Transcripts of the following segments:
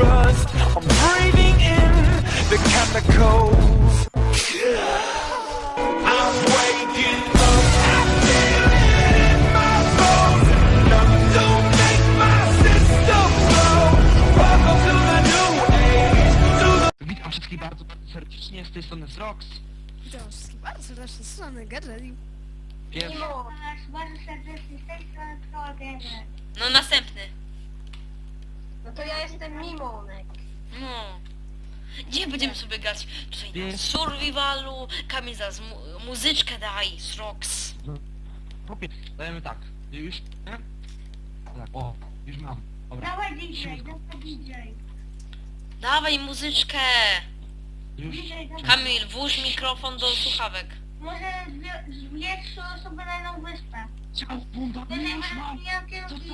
rust. I'm breathing in the chemicals. I'm waking up. I feel it in my bones. Enough to make my system blow. Welcome to the new age. To the Witam wszystkich bardzo, bardzo serdecznie, z tej strony Zrox. Witam wszystkich bardzo serdecznie, z strony Gadżeli. Pierwszy, Mimo bardzo serdecznie z tej strony Trollgamer. No następny. No to ja jestem Mimonek. No. Gdzie będziemy sobie grać? Tutaj na survivalu. Kamil zaraz mu muzyczkę daj, Srox. Chłopie, dajemy tak, już, nie? Tak, o, już mam, dobra, Dawaj DJ, dawaj DJ. Dawaj muzyczkę. już. Kamil, włóż mikrofon do słuchawek. Może zwieź trzy osoby na jedną wyspę. ciao, bunda, już mam, co to i...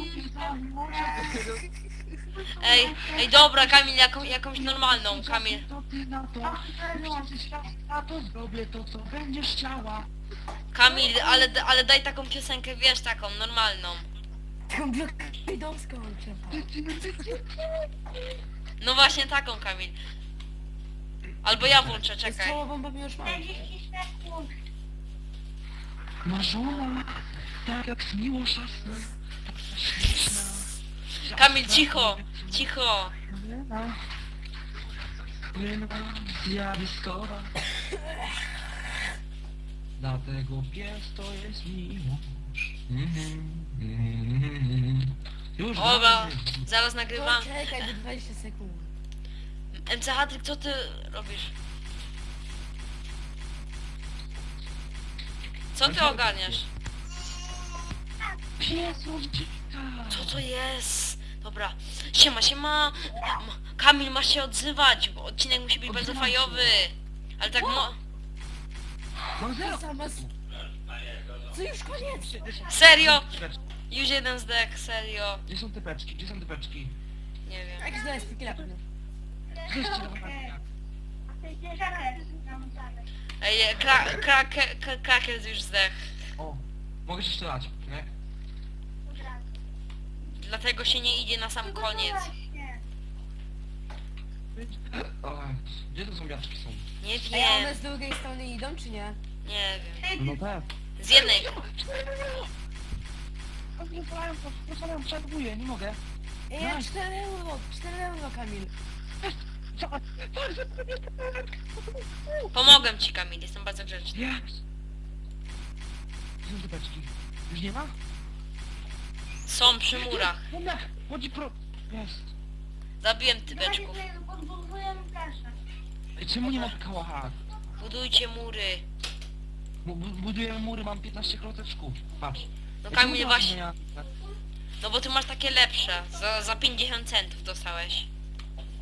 Ej, ej dobra, Kamil, jaką, jakąś normalną, Kamil. Co ty na to? Na to zrobię to, co będziesz chciała. Kamil, ale, ale daj taką piosenkę, wiesz, taką, normalną. Taką blokadowską trzeba. No właśnie taką, Kamil. Albo ja włączę, czekaj. Bomba mi już mam. 40 sekund. Marzona, tak jak z miłoszasna, tak śliczna. Kamil, cicho, cicho. Płyna, płyna, zjawiskowa. Dlatego pies to jest miłość. Mhm, mhm. Już Dobra, mamy. zaraz No, nagrywam. czekaj, do 20 sekund. MC Hatryk, co ty robisz? Co ty ogarniasz? Pies ucieka. Co to jest? Dobra, siema, siema. M- Kamil, masz się odzywać, bo odcinek musi być bardzo Odzywam się. fajowy. Ale tak mo... Sama z... Co już koniec? Serio? Już jeden zdech, serio. Gdzie są typeczki? Gdzie są typeczki? Nie wiem. Jak A ty zwierzaka nam zadać. Ej, kra, kra, kra, kraker już zdech. O, mogę się strzelać, nie? Dlatego się nie idzie na sam koniec. Właśnie. O, gdzie to zombiaczki są? Nie Ej, a one wiem, z drugiej strony idą, czy nie? nie wiem. No tak. Z jednej. Pozwalam, pozwalam, przerwuję, nie mogę. Ej, ja Nice. 4 euro, 4 euro, Kamil. Co? Pomogę ci, Kamil, jestem bardzo grzeczny. Jest! Gdzie są typeczki? Już nie ma? Są przy murach. Dobra, chodzi pro... Jest. Zabiłem tybeczków. plażę. Ej, czemu nie ma kałacha? Budujcie mury. Bu- bu- Buduję mury, mam 15 kloceczków. Patrz. No Ej, czemu Kamil nie ma właśnie, no bo ty masz takie lepsze. Za, za 50 centów dostałeś.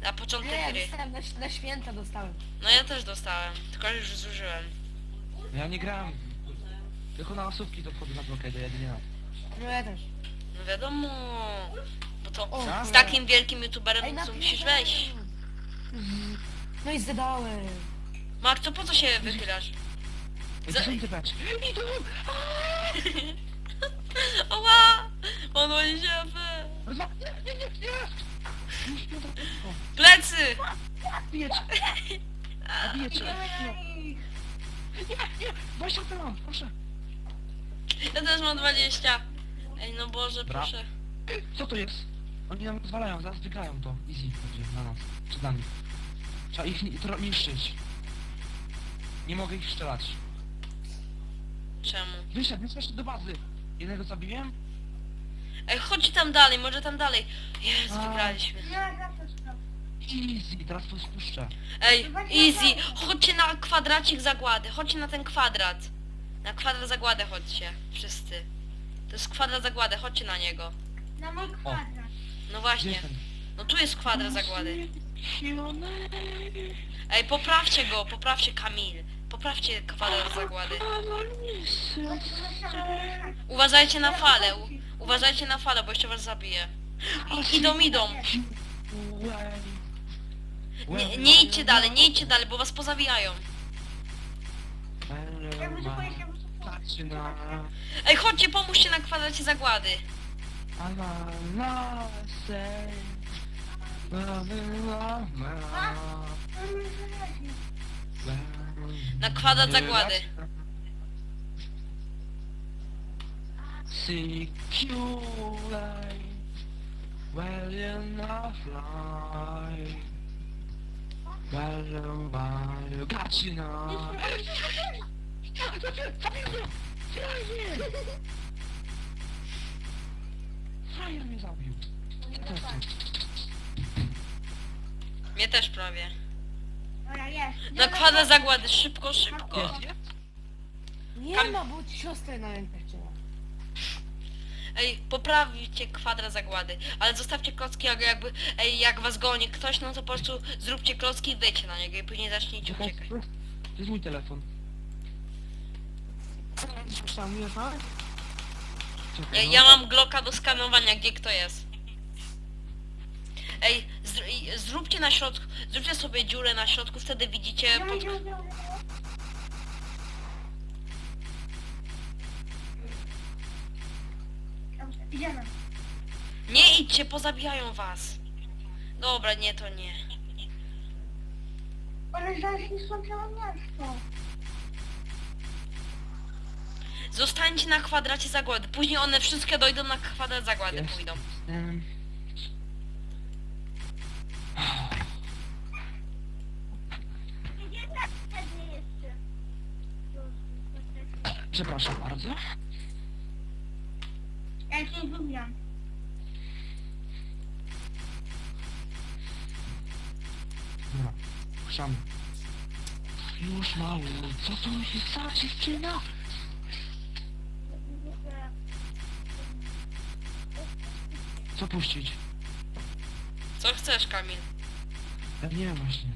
Na początek Nie, gry. dostałem na, na święta dostałem. No ja też dostałem, tylko już zużyłem. Ja nie grałem. Tylko na osówki to wchodzę na blokadę, jedynie na. No ja też. No wiadomo. Bo to O, z takim wielkim youtuberem to musisz wejść. Mhm. No i zadałem. Mark, to po co się wychylasz? Za- to są typeczki. Idą! Oła! On boi się wy. Rozwa- Nie, nie, nie, nie! Plecy! Cię! Idziemy Nie, nie, nie! 20 mam, proszę! Ja też mam 20. Ej no Boże, Bra. proszę. Co to jest? Oni nam zwalają, zaraz wygrają to. Easy będzie na nas, czy dla nich. Trzeba ich ni- tro- niszczyć. Nie mogę ich strzelać. Czemu? Wyszedł, więc jeszcze do bazy. Jednego zabiłem? Ej, chodź tam dalej, może tam dalej. Jezu, A. wygraliśmy. Easy, teraz to spuszczę. Ej, easy, chodźcie na kwadracik zagłady, chodźcie na ten kwadrat. Na kwadrat zagładę chodźcie, wszyscy. To jest kwadrat zagłady, chodźcie na niego. Na mój kwadrat. No właśnie, no tu jest kwadrat zagłady. Ej, poprawcie go, poprawcie Kamil. Poprawcie kwadrat zagłady. Uważajcie na falę, u, uważajcie na falę, bo jeszcze was zabiję. I, idą, idą. Nie, nie idźcie dalej, nie idźcie dalej, bo was pozawijają. Ja będę powiedział, Patrzcie na... Ej, chodźcie, pomóżcie na kwadracie zagłady. Ananas. Na kwadrat zagłady. Secure Well enough fly Well you got you now Frajer mnie zabił też prawie. Dobra, jest. Na kwadrat zagłady, szybko, szybko. Jest, jest? Nie Kam- ma, bo siostrę na rękach trzyma. Ej, poprawcie kwadrat zagłady, ale zostawcie klocki jak- jakby, ej, jak was goni ktoś, no to po prostu zróbcie klocki i wejdźcie na niego i później zacznijcie Czekaj, uciekać. to jest mój telefon Tam mam? Czekaj, Ej, no. ja mam Glocka do skanowania, gdzie kto jest. Ej, zr i- zróbcie na środku, zróbcie sobie dziurę na środku, wtedy widzicie... Idziemy, Pod... Dobrze, Idziemy. Nie idźcie, pozabijają was. Dobra, nie, to nie. One zaraz niszczą całe miasto. Zostańcie na kwadracie zagłady, później one wszystkie dojdą na kwadrat zagłady, Jest. pójdą. Przepraszam bardzo Ja cię lubię. Dobra, puszczamy. Już mały, co to mi się stała dziewczyna? Co puścić? Co chcesz, Kamil? Ja nie wiem właśnie.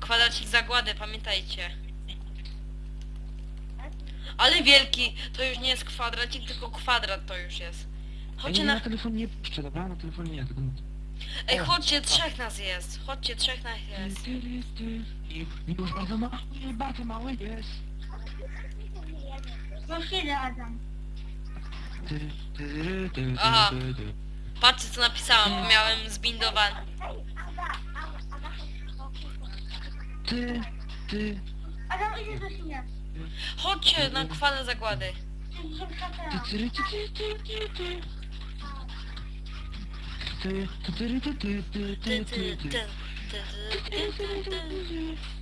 Kwadracik zagłady, pamiętajcie. Ale wielki, to już nie jest kwadracik, tylko kwadrat to już jest. Ja Chodźcie nie, na... na telefonie nie puszczę, dobra? Na telefonie nie, tylko... Ej, O, chodźcie, tak. trzech nas jest. Chodźcie, trzech nas jest. Ty, ty, ty. Już bardzo mały, bardzo mały jest. Już idę, Adam. Ty, ty, ty, ty, Aha. ty, ty. Patrzcie co napisałam, bo miałem zbindowany. Ty, ty, Adam, idzie do siebie. Chodźcie na kwadrat zagłady. Ty się ty, przepraszam. ty, ty, ty, ty, ty, ty. Ty, ty, ty, ty, ty, ty, Ty, ty, ty, ty, ty, ty. ty, ty, ty, ty, ty. Gdzie on jest? Czekaj, teraz to. I love sex. What's my ex? Okej, szybko, szy... Ty, ty, ty. Ty, ty, ty, ty, ty, ty, ty, ty. Patrzcie, takie coś zróbcie. Ty, ty, ty. Ty, ty, ty, ty, ty, ty, ty.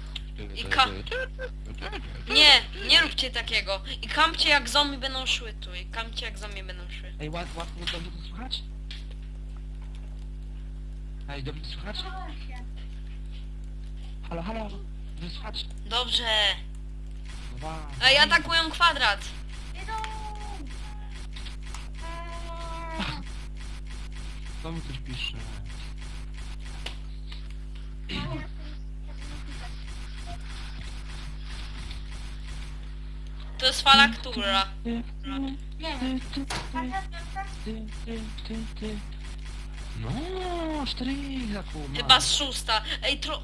ka- Nie, nie róbcie takiego. I kampcie jak zombie będą szły tu. I kampcie jak zombie będą szły. Ej, łat, łatwo dobrze to słychać? Ej, dobrze słychać? Halo, halo, dobrze słychać? Dobrze. Dwa. Ej, atakują kwadrat. To mi coś pisze. To jest fala która. No, cztery zakuł. Chyba z szósta. Ej, tro...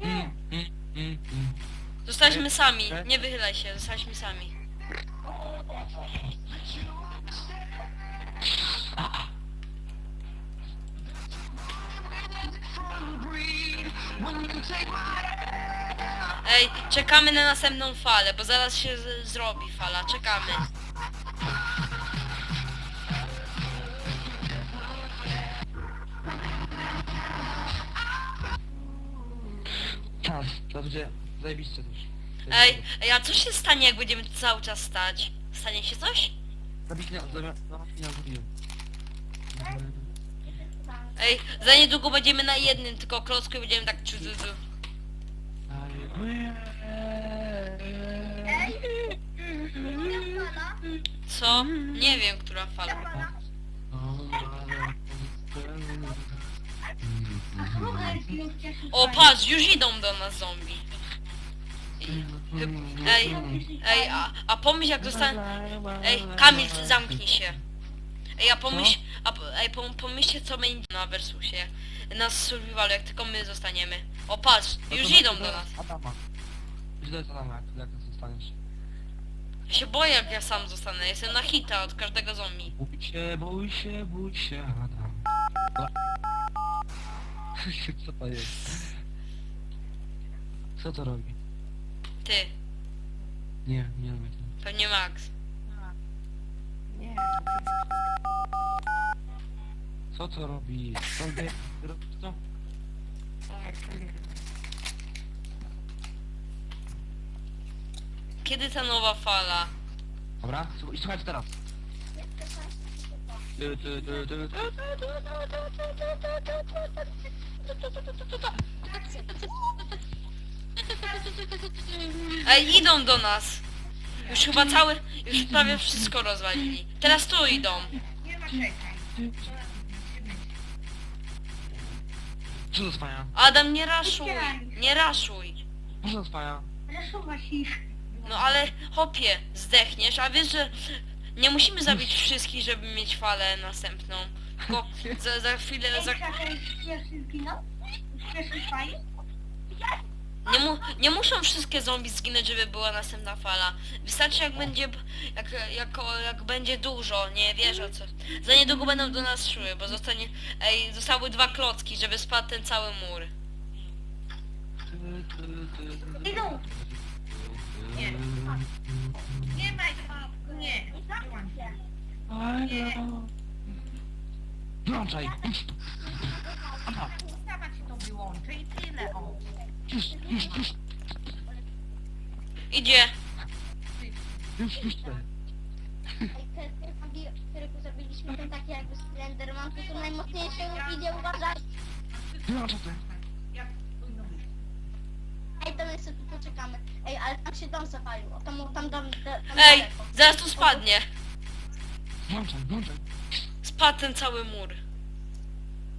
Mm, mm, mm, mm. Zostaliśmy sami. Ej. Nie wychylaj się, zostaliśmy sami. Ej, czekamy na następną falę, bo zaraz się z- zrobi fala. Czekamy. To będzie zajebiście też. Ej, ej, a co się stanie, jak będziemy cały czas stać? Stanie się coś? Ej, za niedługo będziemy na jednym tylko klocku i będziemy tak czu, czu, czu. Co? Nie wiem, która fala. fala? O, patrz, już idą do nas zombie. Ej, ej, a, a pomyśl jak zostanie... Ej, Kamil, zamknij się. Ej, a pomyśl... A, po- ej, pomyślcie co będzie na Versusie. Na survivalu, jak tylko my zostaniemy. O, patrz, No już to- idą to do nas. Adama. Już to jest Adama, jak, jak zostaniesz. Ja się boję jak ja sam zostanę, jestem na hita od każdego zombie. Bój się, bój się, bój się, Adam. Co to jest? Co to robi? Ty, Nie, nie robię tego. pewnie Max. Nie. Co to robi? Co wie? To? Kiedy ta nowa fala? Dobra, słuch- i słuchajcie teraz. Ej, idą do nas! Już chyba cały, już prawie wszystko rozwalili. Teraz tu idą. Nie ma czekaj. Co? Adam, nie raszuj, nie raszuj. Co to spaja? Rasuwa ich. No ale hopie, zdechniesz, a wiesz, że nie musimy zabić wszystkich, żeby mieć falę następną. Tylko za, za chwilę, Ej, za, czekaj, zginął? Fajny? Nie, mu, nie muszą wszystkie zombie zginąć, żeby była następna fala. Wystarczy jak będzie, jak, jak, jak będzie dużo, nie wiesz o co. Za niedługo będą do nas szły, bo zostanie, ej, zostały dwa klocki, żeby spadł ten cały mur. Idą. Nie. Nie ma ich. Nie. Wyłącz się. Włączaj! Aha, Ustawa ci to wyłączy i tyle o. już, już, już, Idzie. już, już. Te, zombie, których zabiliśmy, ten taki jakby Slenderman, to są najmocniejsze, idzie uważać. Wyłączaj to. Ej, sobie tu poczekamy. Ej, ale tam się dom zapalił, Ej, zaraz tu spadnie. Włączaj, włączaj. Spadł ten cały mur.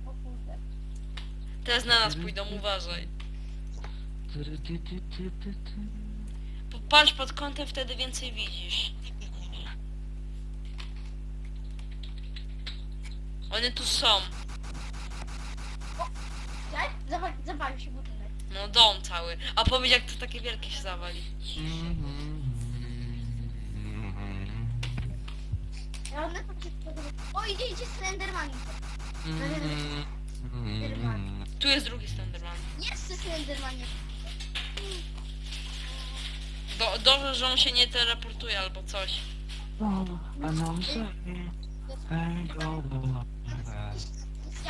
O kurde. Teraz na nas pójdą, uważaj. Patrz pod kątem, wtedy więcej widzisz. One tu są. Zawalił się budynek. No dom cały. A powiedz jak to takie wielkie się zawali. Ja one tam się podoba. O, idzie, idzie Slenderman. Tu jest drugi Slenderman. Jest Slenderman. Do, dobrze, że on się nie teleportuje albo coś.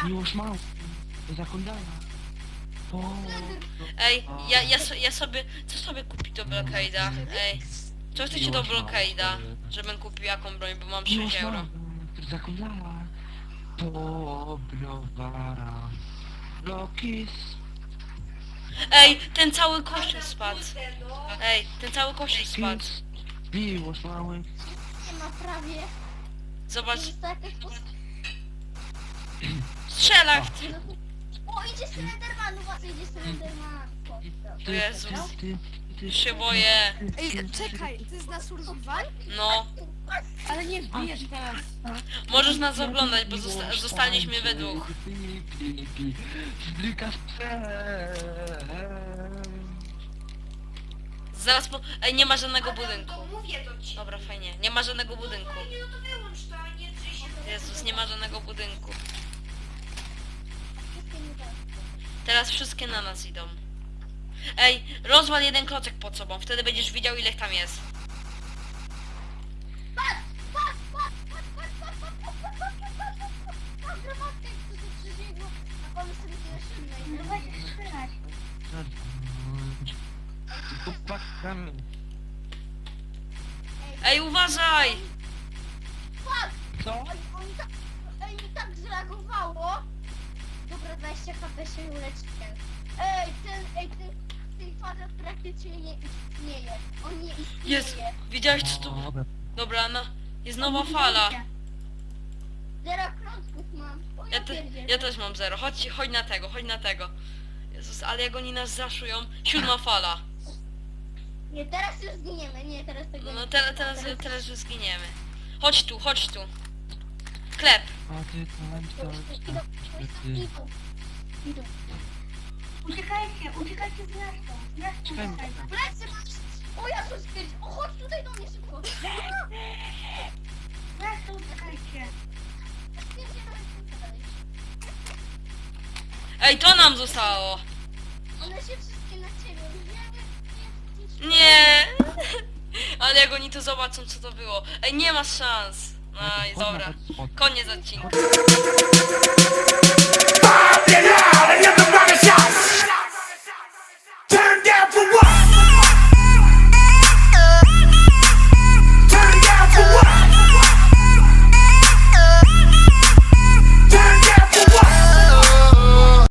Miłość mam. Zakładana. O, Ej, ja, ja, so, ja sobie... Co sobie kupi do Blockade'a? Ej. Co chcecie do Blockade'a? Żebym kupił jaką broń, bo mam 6 miłość euro. mam. Zakładana. To browara. Lokis. Ej, ten cały kościół spadł. Ej, ten cały kościół spadł. Miłość mały. Nie ma prawie. Zobacz, Jest to jakaś post... strzela w tym. O, idzie Slenderman, uważaj, idzie Slenderman. O Jezus. Się boję. Ej, czekaj, ty znasz survival? No. Ale nie wbijesz teraz. Możesz nas oglądać, bo zosta zostaliśmy we dwóch. Zaraz po... Ej, nie ma żadnego budynku. Dobra, fajnie. Nie ma żadnego budynku. No drzyj się. Jezus, nie ma żadnego budynku. Teraz wszystkie na nas idą. Ej, rozwal jeden klocek pod sobą, wtedy będziesz widział ile tam jest. Ej, uważaj! Co? Oni tak, ej, tak zreagowało. Dobra, 20 HP się uleczyłem. Ej, ten, ej, ten, ten kwadrat praktycznie nie istnieje. On nie istnieje. Jest! Widziałeś co tu? Dobra, no. Jest nowa fala. Zero klocków mam. O, Ja, te, pierdzielę. ja też mam zero. Chodź, chodź na tego, chodź na tego. Jezus, ale jak oni nas zaszują. Siódma fala. Nie, teraz już zginiemy. Nie, teraz tego No nie. teraz, teraz, teraz już zginiemy. Chodź tu, chodź tu. Klep. A ty tam Idą, idą, idą. Idą. Uciekajcie, uciekajcie z miasta. Z miasta Czekajmy. uciekajcie. Plecy masz! O o chodź tutaj do mnie szybko! Z miasta uciekajcie. Ej, to nam zostało. One się wszystkie na ciebie. Nie, nie, nie. Nie. Ale jak oni to zobaczą, co to było. Ej, nie ma szans. No i dobra. hotspot. Koniec odcinka.